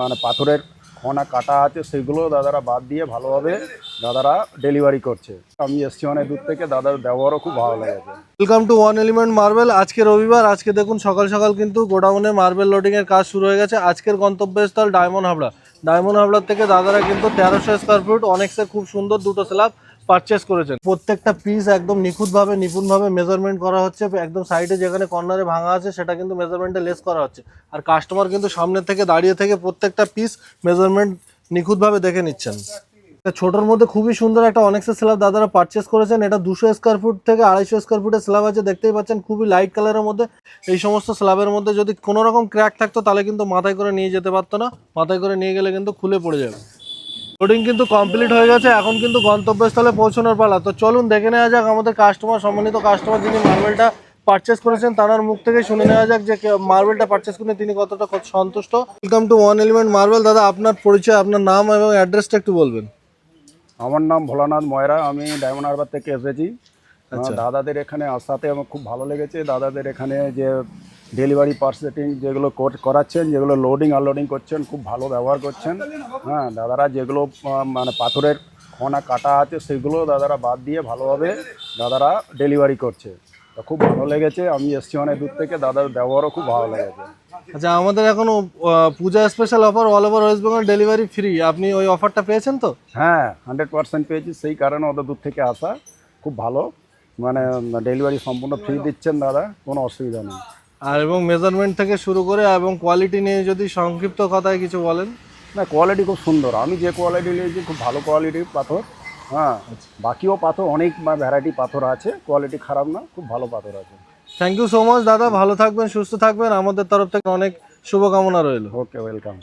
মানে পাথরের কণা কাটা আছে, সেগুলো দাদারা বাদ দিয়ে ভালোভাবে দাদারা ডেলিভারি করছে। আমি এসছি অনেক দূর থেকে, দাদার ব্যবহারও খুব ভালো লেগেছে। Welcome to one element marble আজকে রবিবার, আজকে দেখুন সকাল সকাল কিন্তু গোডাউনে মার্বেল লোডিংয়ের কাজ শুরু হয়ে গেছে। আজকের গন্তব্যস্থল ডায়মন্ড হাবড়া ডায়মন্ড হাবড়ার থেকে দাদারা কিন্তু তেরোশো স্কোয়ার ফুট অনেকসে খুব সুন্দর দুটো স্ল্যাব পারচেস করেছেন? প্রত্যেকটা পিস একদম নিখুঁতভাবে, নিপুণভাবে মেজারমেন্ট করা হচ্ছে, একদম সাইডে যেখানে কর্নারে ভাঙা আছে, সেটা কিন্তু মেজারমেন্টে লেস করা হচ্ছে। আর কাস্টমার কিন্তু সামনে থেকে দাঁড়িয়ে থেকে প্রত্যেকটা পিস মেজারমেন্ট নিখুঁতভাবে দেখে নিচ্ছেন। ছোটোর মধ্যে খুবই সুন্দর একটা অনেক্সের স্ল্যাব দাদারা পারচেস করেছেন। এটা দুশো স্কোয়ার ফুট থেকে আড়াইশো স্কোয়ার ফুটের স্ল্যাব আছে, দেখতেই পাচ্ছেন খুবই লাইট কালারের মধ্যে। এই সমস্ত স্ল্যাবের মধ্যে যদি কোনো রকম ক্র্যাক থাকতো, তাহলে কিন্তু মাথায় করে নিয়ে যেতে পারতো না। মাথায় করে নিয়ে গেলে কিন্তু খুলে পড়ে যাবে। লোডিং কিন্তু কমপ্লিট হয়ে গেছে এখন কিন্তু গন্তব্যস্থলে পৌঁছানোর পালা। তো চলুন দেখে নেওয়া যাক আমাদের কাস্টমার সম্মানিত কাস্টমার যিনি মার্বেলটা পারচেস করেছেন তার মুখ থেকে শুনে নেওয়া যাক যে মার্বেলটা পারচেস করে তিনি কতটা কত সন্তুষ্ট। Welcome to one element marble দাদা আপনার পরিচয় আপনার নাম এবং অ্যাড্রেসটা একটু বলবেন। আমার নাম ভোলানাথ ময়রা আমি ডায়মন্ড হারবার থেকে এসেছি। আমার দাদাদের এখানে আসাতে আমার খুব ভালো লেগেছে। দাদাদের এখানে যে ডেলিভারি পার্সেটিং যেগুলো কর- করাচ্ছেন যেগুলো লোডিং আনলোডিং করছেন খুব ভালো ব্যবহার করছেন। হ্যাঁ দাদারা যেগুলো মানে পাথরের কণা কাটা আছে সেগুলো দাদারা বাদ দিয়ে ভালোভাবে দাদারা ডেলিভারি করছে। তো খুব ভালো লেগেছে আমি এসছি অনেক দূর থেকে দাদার ব্যবহারও খুব ভালো লেগেছে। আচ্ছা আমাদের এখনও Puja special offer all over West Bengal delivery free আপনি ওই অফারটা পেয়েছেন তো? হ্যাঁ হান্ড্রেড পার্সেন্ট পেয়েছি সেই কারণে অত দূর থেকে আসা খুব ভালো। মানে ডেলিভারি সম্পূর্ণ ফ্রি দিচ্ছেন দাদা কোনো অসুবিধা নেই। আর এবং মেজারমেন্ট থেকে শুরু করে এবং কোয়ালিটি নিয়ে যদি সংক্ষিপ্ত কথায় কিছু বলেন? না কোয়ালিটি খুব সুন্দর। আমি যে কোয়ালিটি নিয়েছি খুব ভালো কোয়ালিটির পাথর। হ্যাঁ বাকিও পাথর অনেক ভ্যারাইটি পাথর আছে। কোয়ালিটি খারাপ না খুব ভালো পাথর আছে। থ্যাংক ইউ সো মাচ দাদা। ভালো থাকবেন সুস্থ থাকবেন। আমাদের তরফ থেকে অনেক শুভকামনা রইল। Okay welcome